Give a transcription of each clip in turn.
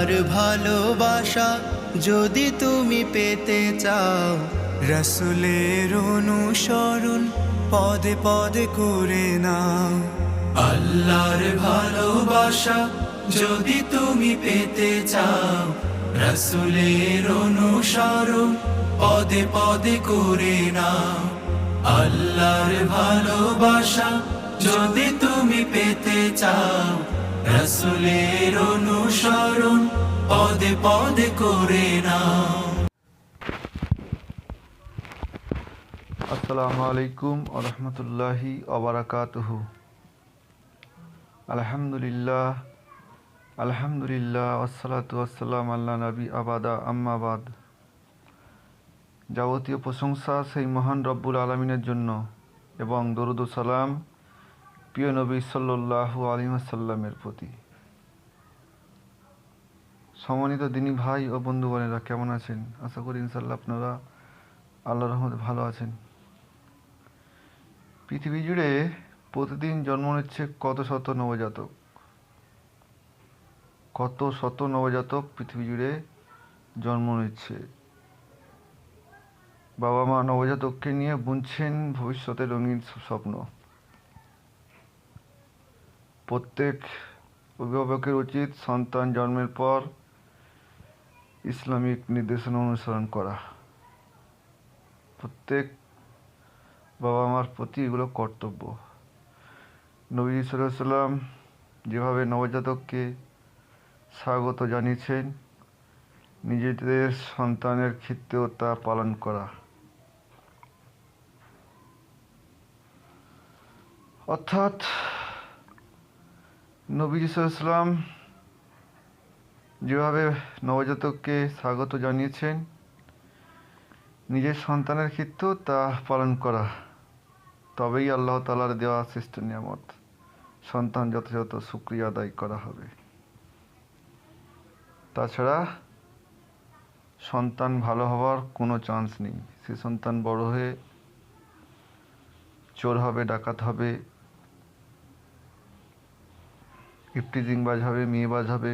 আল্লাহর ভালোবাসা যদি তুমি পেতে চাও, রসুলের অনুসরণ পদে পদে করে নাও। আল্লাহর ভালোবাসা যদি তুমি পেতে চাও, রসুলের অনুসরণ পদে পদে করে নাও। আল্লাহর ভালোবাসা যদি তুমি পেতে চাও রসুলের অনুসরণ পদে পদে করে নাও। আসসালামু আলাইকুম অবরাকাতুহু আলহামদুলিল্লাহ আলহামদুলিল্লাহ আসসালাতু আসসালাম আল্লাহ নবী আবাদা আম্মাবাদ যাবতীয় প্রশংসা সেই মহান রব্বুল আলমিনের জন্য এবং দরুদ সালাম প্রিয় নবী সাল্লাল্লাহু আলাইহি ওয়াসাল্লামের প্রতি। সম্মানিত দিনী ভাই ও বন্ধুগণেরা, কেমন আছেন? আশা করি ইনশাল্লাহ আপনারা আল্লাহ রহমতে ভালো আছেন। পৃথিবী জুড়ে প্রতিদিন জন্ম নিচ্ছে কত শত নবজাতক? কত শত নবজাতক পৃথিবী জুড়ে জন্ম নিচ্ছে? বাবা মা নবজাতককে নিয়ে বুনছেন ভবিষ্যতের রঙিন স্বপ্ন। প্রত্যেক অভিভাবকের উচিত সন্তান জন্মের পর ইসলামিক নির্দেশনা অনুসরণ করা। প্রত্যেক বাবা মার প্রতি এগুলো কর্তব্য। নবী সাল্লাম যেভাবে নবজাতককে স্বাগত জানিয়েছেন, নিজেদের সন্তানের ক্ষেত্রেও তা পালন করা। অর্থাৎ নবী সাল্লাম যেভাবে নবজাতককে স্বাগত জানিয়েছেন, নিজের সন্তানের ক্ষেত্রেও তা পালন করা, তবেই আল্লাহ তালার দেওয়া শ্রেষ্ঠ নিয়ামত, সন্তান যথাযথ সুক্রিয়া আদায় করা হবে। তাছাড়া সন্তান ভালো হওয়ার কোনো চান্স নেই। সে সন্তান বড় হয়ে চোর হবে, ডাকাত হবে ইফটিজিংবাজ হবে মেয়েবাজ হবে,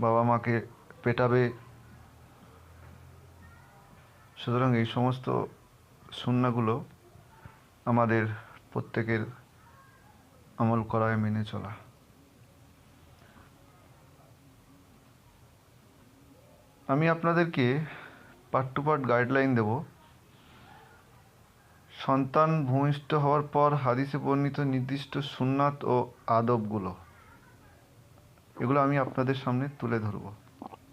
বাবা মাকে পেটাবে। সুতরাং এই সমস্ত সুন্নাগুলো আমাদের প্রত্যেকের আমল করায় মেনে চলা। আমি আপনাদেরকে পার্ট টু পার্ট গাইডলাইন দেব। সন্তান ভূমিষ্ঠ হওয়ার পর হাদিসে বর্ণিত নির্দিষ্ট সুন্নাত ও আদবগুলো। এগুলো আমি আপনাদের সামনে তুলে ধরব।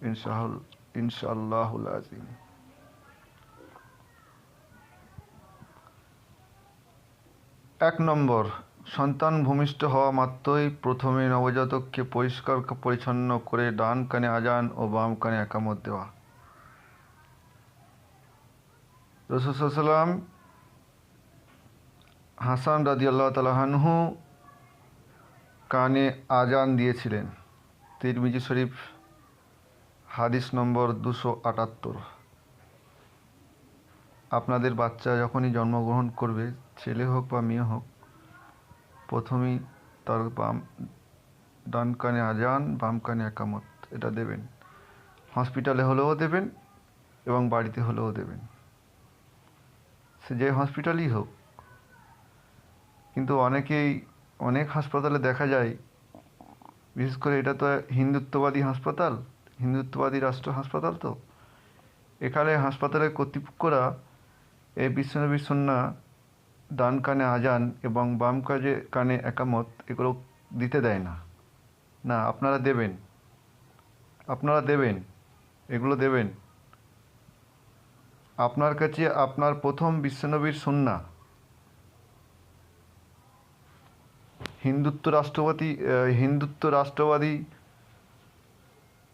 ইনশাহুল ইনশাআল্লাহুল আজিম এক নম্বর, সন্তান ভূমিষ্ঠ হওয়া মাত্রই প্রথমে নবজাতককে পরিষ্কার পরিচ্ছন্ন করে ডান কানে আজান ও বাম কানে একামত দেওয়া। রসুলাম হাসান রাজি আল্লাহ তালাহানহু কানে আজান দিয়েছিলেন। তিরমিজি শরীফ, হাদিস নম্বর দুশো আটাত্তর। আপনাদের বাচ্চা যখনই জন্মগ্রহণ করবে, ছেলে হোক বা মেয়ে হোক, প্রথমেই তার বাম, ডান কানে আজান বাম কানে একামত, এটা দেবেন। হসপিটালে হলেও দেবেন এবং বাড়িতে হলেও দেবেন। সে যে হসপিটালই হোক কিন্তু অনেকেই অনেক হাসপাতালে দেখা যায়, বিশেষ করে এটা তো হিন্দুত্ববাদী হাসপাতাল, হিন্দুত্ববাদী রাষ্ট্র হাসপাতাল তো। এখানে হাসপাতালের কর্তৃপক্ষরা এই বিশ্বনবী সন্না, ডান কানে আজান এবং বাম কাজে কানে একামত এগুলো দিতে দেয় না। না, আপনারা দেবেন। আপনারা দেবেন। এগুলো দেবেন। আপনার কাছে আপনার প্রথম বিশ্বনবীর সন্না। হিন্দুত্ব রাষ্ট্রবাদী হিন্দুত্ব রাষ্ট্রবাদী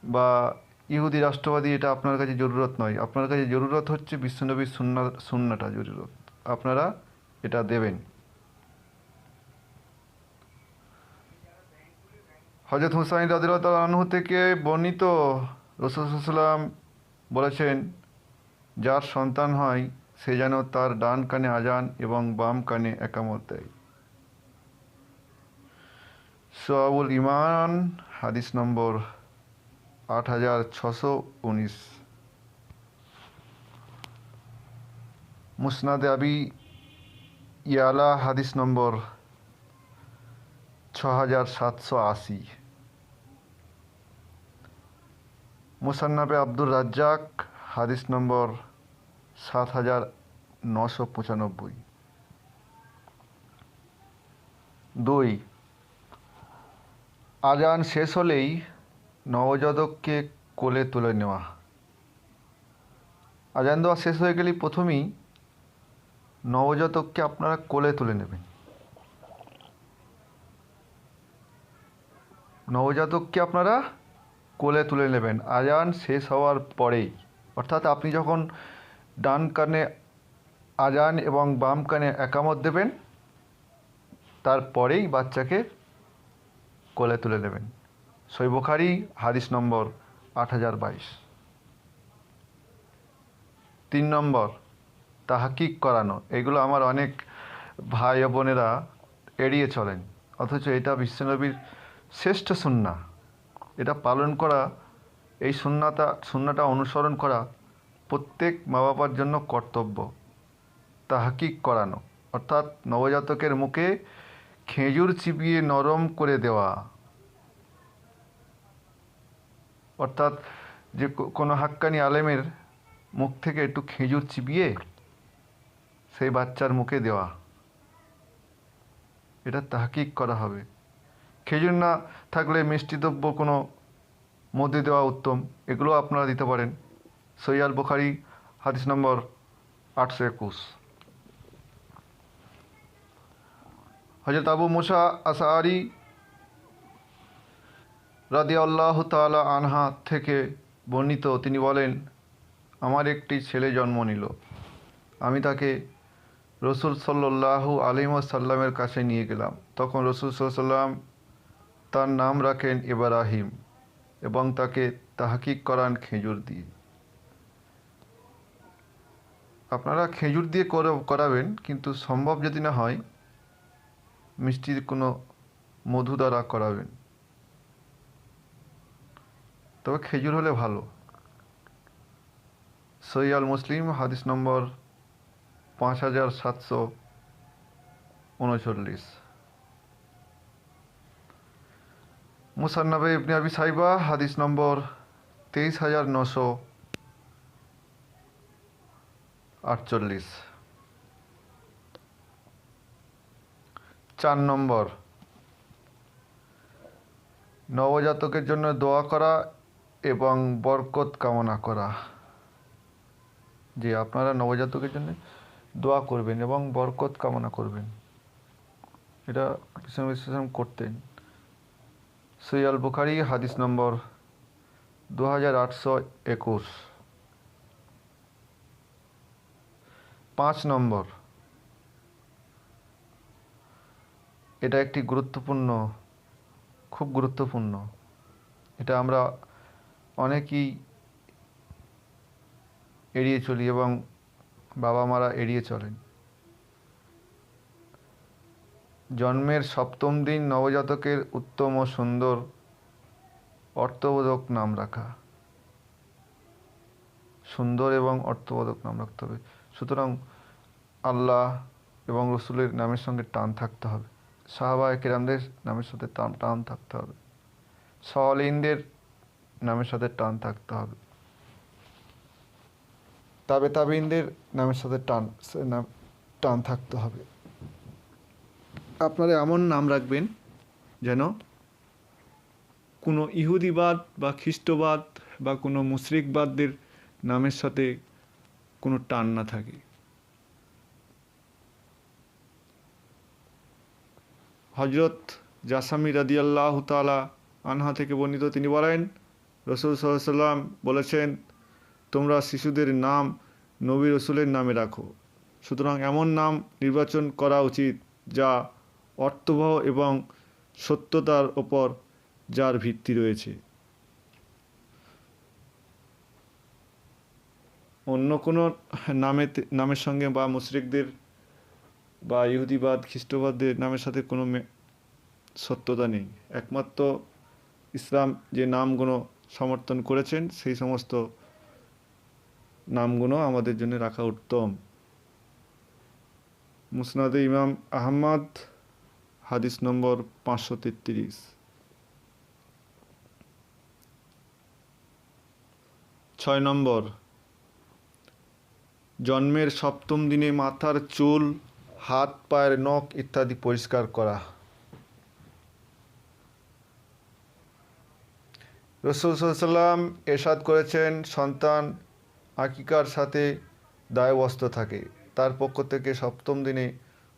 বা ইহুদি রাষ্ট্রবাদী এটা আপনার কাছে জরুরত নয়। আপনার কাছে জরুরত হচ্ছে বিশ্বনবীর সুন্না, সুন্নাটা জরুরত। আপনারা এটা দেবেন। হজরত হুসাইন রাদিল্লাহ থেকে বর্ণিত রসুলাম বলেছেন, যার সন্তান হয়, সে যেন তার ডান কানে আজান এবং বাম কানে একামত দেয়। সোয়াবুল ইমান, হাদিস নম্বর আট হাজার ছশো উনিশ। মুসনাদে আবি ইয়ালা, হাদিস নম্বর ছ হাজার সাতশো আশি। মুসান্নাবে আব্দুর রাজ্জাক, হাদিস নম্বর সাত হাজার নশো পঁচানব্বই। দুই আজান শেষ হলেই নবজাতককে কোলে তুলে নেওয়া। আজান দেওয়া শেষ হয়ে গেলেই প্রথমেই নবজাতককে আপনারা কোলে তুলে নেবেন। নবজাতককে আপনারা কোলে তুলে নেবেন। আজান শেষ হওয়ার পরেই, অর্থাৎ আপনি যখন ডান কানে আজান এবং বাম কানে একামত দেবেন, তারপরেই বাচ্চাকে কোলে তুলে নেবেন। সৈবখারি হাদিস নম্বর আট হাজার বাইশ। তিন নম্বর, তাহাকিক করানো, এগুলো আমার অনেক ভাই বোনেরা এড়িয়ে চলেন। অথচ এটা বিশ্বনবীর শ্রেষ্ঠ সুন্না এটা পালন করা, এই সুন্নাটা সুন্নাটা অনুসরণ করা প্রত্যেক মা বাবার জন্য কর্তব্য। তাহাকিক করানো, অর্থাৎ নবজাতকের মুখে খেজুর চিবিয়ে নরম করে দেওয়া। অর্থাৎ যে কোনো হাক্কানি আলেমের মুখ থেকে একটু খেজুর চিবিয়ে সেই বাচ্চার মুখে দেওয়া। এটা তাহকিক করা হবে। খেজুর না থাকলে মিষ্টি দ্রব্য কোনো মধ্যে দেওয়া উত্তম। এগুলো আপনারা দিতে পারেন। সৈয়াল বুখারি, হাদিস নম্বর আটশো একুশ। হজরত আবু মুসা আসারি রাদি আল্লাহ তালা আনহা থেকে বর্ণিত, তিনি বলেন, আমার একটি ছেলে জন্ম নিল। আমি তাকে রসুল সাল্লাহু আলিমসাল্লামের কাছে নিয়ে গেলাম। তখন রসুল সাল্লাম তার নাম রাখেন ইব্রাহিম এবং তাকে তাহাকিক করান খেজুর দিয়ে। আপনারা খেজুর দিয়ে করাবেন, কিন্তু সম্ভব যদি না হয় মিষ্টির কোনো মধু দ্বারা করাবেন। তবে খেজুর হলে ভালো। সৈয়াল মুসলিম, হাদিস নম্বর পাঁচ হাজার সাতশো উনচল্লিশ। মুসান্নাবে ইবনে আবি সাইবা, হাদিস নম্বর তেইশ হাজার নশো আটচল্লিশ। চার নম্বর। নবজাতকের জন্য দোয়া করা এবং বরকত কামনা করা। যে আপনারা নবজাতকের জন্য দোয়া করবেন এবং বরকত কামনা করবেন। এটা কৃষ্ণ বিশ্লেষণ করতেন। সৈয়াল বুখারি, হাদিস নম্বর দু হাজার আটশো একুশ। পাঁচ নম্বর। এটা একটি গুরুত্বপূর্ণ, খুব গুরুত্বপূর্ণ। এটা আমরা অনেকেই এড়িয়ে চলি এবং বাবা মারা এড়িয়ে চলেন। জন্মের সপ্তম দিন নবজাতকের উত্তম ও সুন্দর অর্থবোধক নাম রাখা। সুন্দর এবং অর্থবোধক নাম রাখতে হবে। সুতরাং আল্লাহ এবং রসুলের নামের সঙ্গে টান থাকতে হবে। সাহাবা কেরামদের নামের সাথে টান টান থাকতে হবে। সলিনদের নামের সাথে টান থাকতে হবে। তাবে তাবিনদের নামের সাথে টান নাম, টান থাকতে হবে। আপনারা এমন নাম রাখবেন যেন কোনো ইহুদিবাদ বা খ্রিস্টবাদ বা কোনো মুশরিকবাদদের নামের সাথে কোনো টান না থাকে। হজরত জাসামি রাদিয়াল্লাহ তালা আনহা থেকে বর্ণিত তিনি বলেন, রসুল সাল্লাম বলেছেন, তোমরা শিশুদের নাম নবী রসুলের নামে রাখো। সুতরাং এমন নাম নির্বাচন করা উচিত যা অর্থবহ এবং সত্যতার ওপর যার ভিত্তি রয়েছে। অন্য কোনো নামে, নামের সঙ্গে বা মুশরিকদের বা ইহুদিবাদ খ্রিস্টবাদদের নামের সাথে কোনো সত্যতা নেই। একমাত্র ইসলাম যে নামগুলো সমর্থন করেছেন, সেই সমস্ত নামগুলো আমাদের জন্য রাখা উত্তম। মুসনাদে ইমাম আহমদ, হাদিস নম্বর পাঁচশো তেত্রিশ। ছয় নম্বর, জন্মের সপ্তম দিনে মাথার চুল হাত, পায়ের নখ ইত্যাদি পরিষ্কার করা। রসুল সাল্লাম এরশাদ করেছেন, সন্তান আকিকার সাথে দায়বস্ত থাকে। তার পক্ষ থেকে সপ্তম দিনে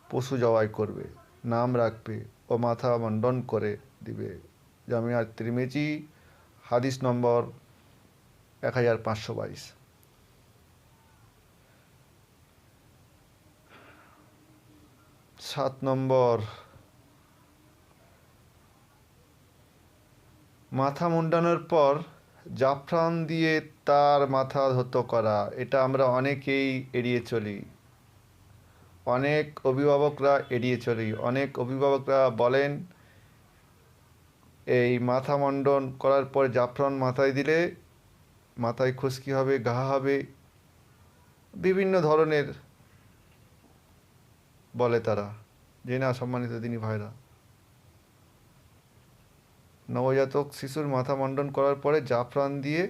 পশু জবাই করবে, নাম রাখবে ও মাথা মণ্ডন করে দিবে। জামিয়ার ত্রিমেজি, হাদিস নম্বর এক হাজার পাঁচশো বাইশ। সাত নম্বর। মাথা মুন্ডানোর পর জাফরান দিয়ে তার মাথা ধত করা, এটা আমরা অনেকেই এড়িয়ে চলি। অনেক অভিভাবকরা এড়িয়ে চলি। অনেক অভিভাবকরা বলেন, এই মাথা মণ্ডন করার পর জাফরান মাথায় দিলে মাথায় খুশকি হবে, ঘা হবে। বিভিন্ন ধরনের বলে তারা, যে না সম্মানিত তিনি ভাইরা। নবজাতক শিশুর মাথা মণ্ডন করার পরে জাফরান দিয়ে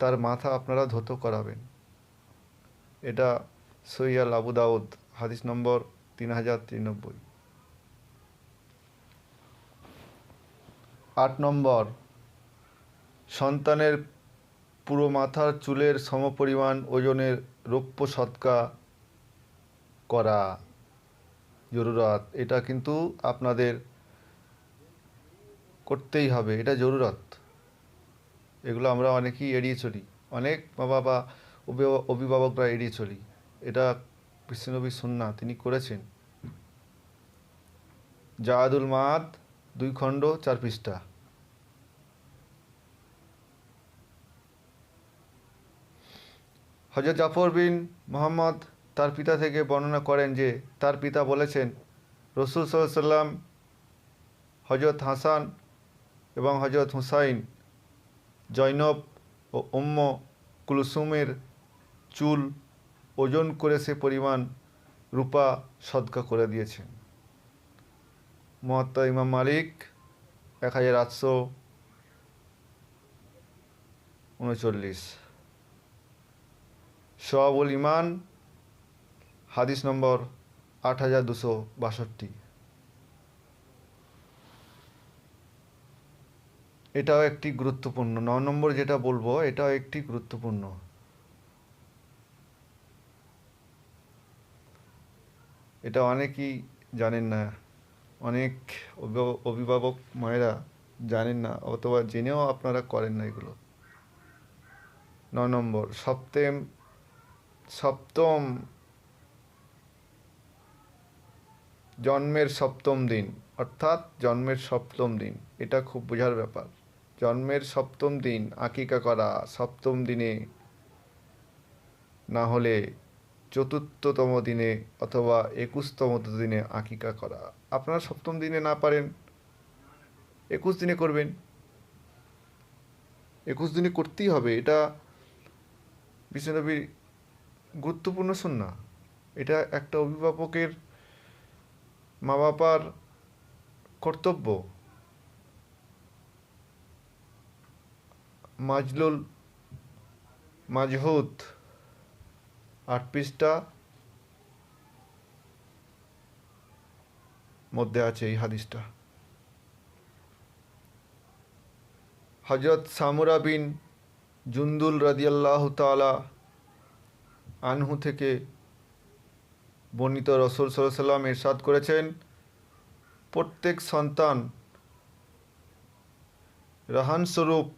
তার মাথা আপনারা ধৌত করাবেন। এটা সৈয়াল আবু দাউদ, হাদিস নম্বর তিন হাজার তিরানব্বই। আট নম্বর, সন্তানের পুরো মাথার চুলের সমপরিমাণ ওজনের রৌপ্য সৎকা করা। জরুরত, এটা কিন্তু আপনাদের করতেই হবে, এটা জরুরত। এগুলো আমরা অনেকেই এড়িয়ে চলি। অনেক মা বাবা অভিভাবক- অভিভাবকরা এড়িয়ে চলি। এটা বিশ্বনবী সুন্না তিনি করেছেন। জাহাদুল মাদ, দুই খণ্ড, চার পৃষ্ঠা। হজরত জাফর বিন মোহাম্মদ তার পিতা থেকে বর্ণনা করেন যে, তার পিতা বলেছেন, রসুল সাল্লাম হজরত হাসান এবং হজরত হুসাইন, জৈনব ও উম্ম কুলসুমের চুল ওজন করে সে পরিমাণ রূপা সদকা করে দিয়েছেন। মহাত্মা ইমাম মালিক, এক হাজার আটশো উনচল্লিশ। সোয়াবুল ইমান হাদিস নম্বর আট হাজার দুশো বাষট্টি। এটাও একটি গুরুত্বপূর্ণ ন নম্বর যেটা বলব, এটাও একটি গুরুত্বপূর্ণ। এটা অনেকেই জানেন না, অনেক অভিভাবক- মায়েরা জানেন না, অথবা জেনেও আপনারা করেন না এগুলো। ন নম্বর, সপ্তম সপ্তম জন্মের সপ্তম দিন, অর্থাৎ জন্মের সপ্তম দিন, এটা খুব বোঝার ব্যাপার। জন্মের সপ্তম দিন আকিকা করা, সপ্তম দিনে না হলে চতুর্থতম দিনে অথবা একুশতম দিনে আকিকা করা। আপনারা সপ্তম দিনে না পারেন, একুশ দিনে করবেন। একুশ দিনে করতেই হবে, এটা বিশ্বনবীর গুরুত্বপূর্ণ শূন্য এটা একটা অভিভাবকের মা বাবার কর্তব্য? মাজলুল মাজহুত আট পৃষ্ঠা মধ্যে আছে এই হাদিসটা। হজরত সামুরা বিন জুন্দুল রাদিয়াল্লাহ তালা আনহু থেকে বর্ণিত রসুল সাল্লাম এরশাদ করেছেন, প্রত্যেক সন্তান রাহানস্বরূপ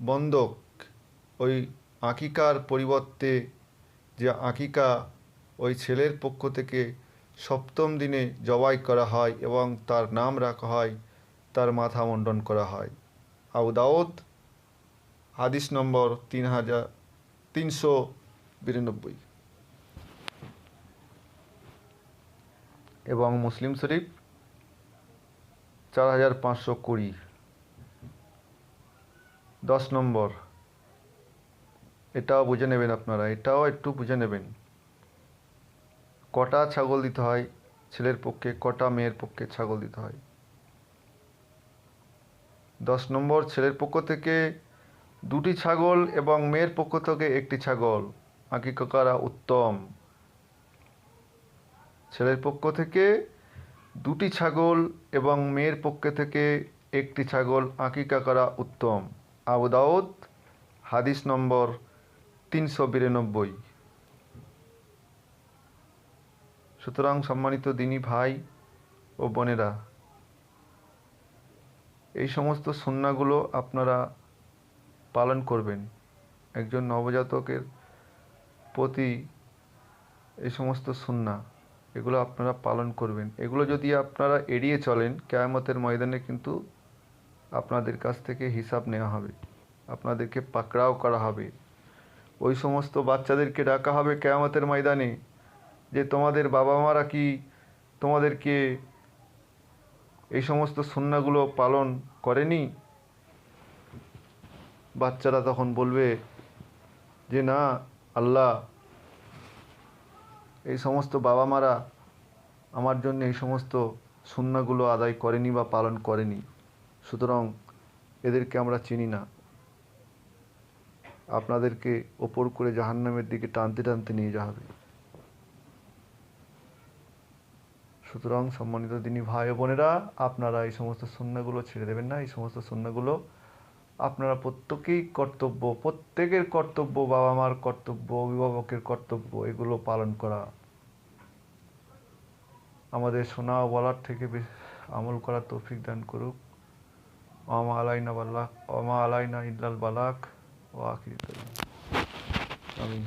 বন্ধক, ওই আকিকার পরিবর্তে যে আকিকা ওই ছেলের পক্ষ থেকে সপ্তম দিনে জবাই করা হয় এবং তার নাম রাখা হয়, তার মাথা মণ্ডন করা হয়। আবু দাউদ, হাদিস নম্বর তিন হাজার তিনশো বিরানব্বই। এবং মুসলিম শরীফ চার হাজার পাঁচশো কুড়ি। দশ নম্বর। এটাও বুঝে নেবেন আপনারা, এটাও একটু বুঝে নেবেন। কটা ছাগল দিতে হয় ছেলের পক্ষে, কটা মেয়ের পক্ষে ছাগল দিতে হয়? দশ নম্বর, ছেলের পক্ষ থেকে দুটি ছাগল এবং মেয়ের পক্ষ থেকে একটি ছাগল। আঁকি করা উত্তম। ছেলের পক্ষ থেকে দুটি ছাগল এবং মেয়ের পক্ষ থেকে একটি ছাগল আঁকিকা করা উত্তম। আবু দাউদ, হাদিস নম্বর তিনশো বিরানব্বই। সুতরাং সম্মানিত দিনী ভাই ও বোনেরা, এই সমস্ত সুন্নাগুলো আপনারা পালন করবেন। একজন নবজাতকের প্রতি এই সমস্ত সুন্না এগুলো আপনারা পালন করবেন। এগুলো যদি আপনারা এড়িয়ে চলেন, কেয়ামতের ময়দানে কিন্তু আপনাদের কাছ থেকে হিসাব নেওয়া হবে। আপনাদেরকে পাকড়াও করা হবে। ওই সমস্ত বাচ্চাদেরকে ডাকা হবে কেয়ামতের ময়দানে যে, তোমাদের বাবা মারা কি তোমাদেরকে এই সমস্ত সুন্নাগুলো পালন করেনি? বাচ্চারা তখন বলবে যে, না, আল্লাহ এই সমস্ত বাবা মারা আমার জন্য এই সমস্ত সুন্নাগুলো আদায় করেনি বা পালন করেনি। সুতরাং এদেরকে আমরা চিনি না। আপনাদেরকে ওপর করে জাহান্নামের দিকে টানতে টানতে নিয়ে যাওয়া হবে। সুতরাং সম্মানিত দিনী ভাই বোনেরা, আপনারা এই সমস্ত সুন্নাগুলো ছেড়ে দেবেন না। এই সমস্ত সুন্নাগুলো আপনারা প্রত্যেকেই কর্তব্য, প্রত্যেকের কর্তব্য বাবা মার কর্তব্য, অভিভাবকের কর্তব্য, এগুলো পালন করা। আমাদের শোনা বলার থেকে আমল করা তৌফিক দান করুক। আমা আলাইনা বাল্লাক আমা আলাইনা ইল্লাল বালাক ও আখির আমি